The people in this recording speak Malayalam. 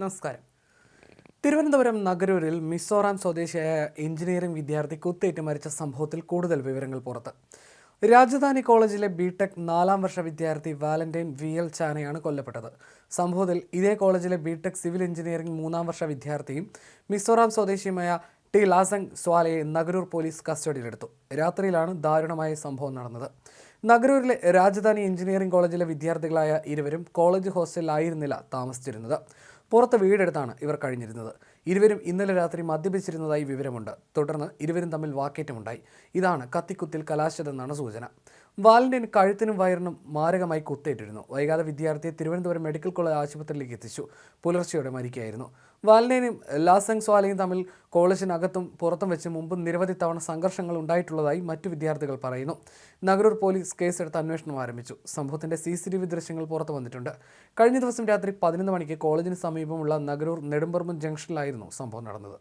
നമസ്കാരം. തിരുവനന്തപുരം നഗരൂരിൽ മിസോറാം സ്വദേശിയായ എഞ്ചിനീയറിംഗ് വിദ്യാർത്ഥി കുത്തേറ്റ് മരിച്ച സംഭവത്തിൽ കൂടുതൽ വിവരങ്ങൾ പുറത്ത്. രാജധാനി കോളേജിലെ ബിടെക് നാലാം വർഷ വിദ്യാർത്ഥി വാലന്റൈൻ വി എൽ ചാനയാണ് കൊല്ലപ്പെട്ടത്. സംഭവത്തിൽ ഇതേ കോളേജിലെ ബിടെക് സിവിൽ എഞ്ചിനീയറിംഗ് മൂന്നാം വർഷ വിദ്യാർത്ഥിയും മിസോറാം സ്വദേശിയുമായ ടി ലാസങ് സ്വാലയെ നഗരൂർ പോലീസ് കസ്റ്റഡിയിലെടുത്തു. രാത്രിയിലാണ് ദാരുണമായ സംഭവം നടന്നത്. നഗരൂരിലെ രാജധാനി എഞ്ചിനീയറിംഗ് കോളേജിലെ വിദ്യാർത്ഥികളായ ഇരുവരും കോളേജ് ഹോസ്റ്റലിലായിരുന്നില്ല താമസിച്ചിരുന്നത്. പുറത്ത് വീടെടുത്താണ് ഇവർ കഴിഞ്ഞിരുന്നത്. ഇരുവരും ഇന്നലെ രാത്രി മദ്യപിച്ചിരുന്നതായി വിവരമുണ്ട്. തുടർന്ന് ഇരുവരും തമ്മിൽ വാക്കേറ്റമുണ്ടായി. ഇതാണ് കത്തിക്കുത്തിൽ കലാശതെന്നാണ് സൂചന. വാലന്റൈൻ കഴുത്തിനും വയറിനും മാരകമായി കുത്തേറ്റിരുന്നു. വൈകാതെ വിദ്യാർത്ഥിയെ തിരുവനന്തപുരം മെഡിക്കൽ കോളേജ് ആശുപത്രിയിലേക്ക് എത്തിച്ചു. പുലർച്ചെയോടെ മരിക്കുകയായിരുന്നു. വാലിന്റെനും ലാസങ് സ്വാലയും തമ്മിൽ കോളേജിനകത്തും പുറത്തും വെച്ച് മുമ്പ് നിരവധി തവണ സംഘർഷങ്ങൾ ഉണ്ടായിട്ടുള്ളതായി മറ്റു വിദ്യാർത്ഥികൾ പറയുന്നു. നഗരൂർ പോലീസ് കേസെടുത്ത് അന്വേഷണം ആരംഭിച്ചു. സംഭവത്തിന്റെ സി സി ടി വി ദൃശ്യങ്ങൾ പുറത്തു വന്നിട്ടുണ്ട്. കഴിഞ്ഞ ദിവസം രാത്രി പതിനൊന്ന് മണിക്ക് കോളേജിന് സമീപമുള്ള നഗരൂർ നെടുമ്പറമ്പ് ജംഗ്ഷനിലായിരുന്നു സംഭവം നടന്നത്.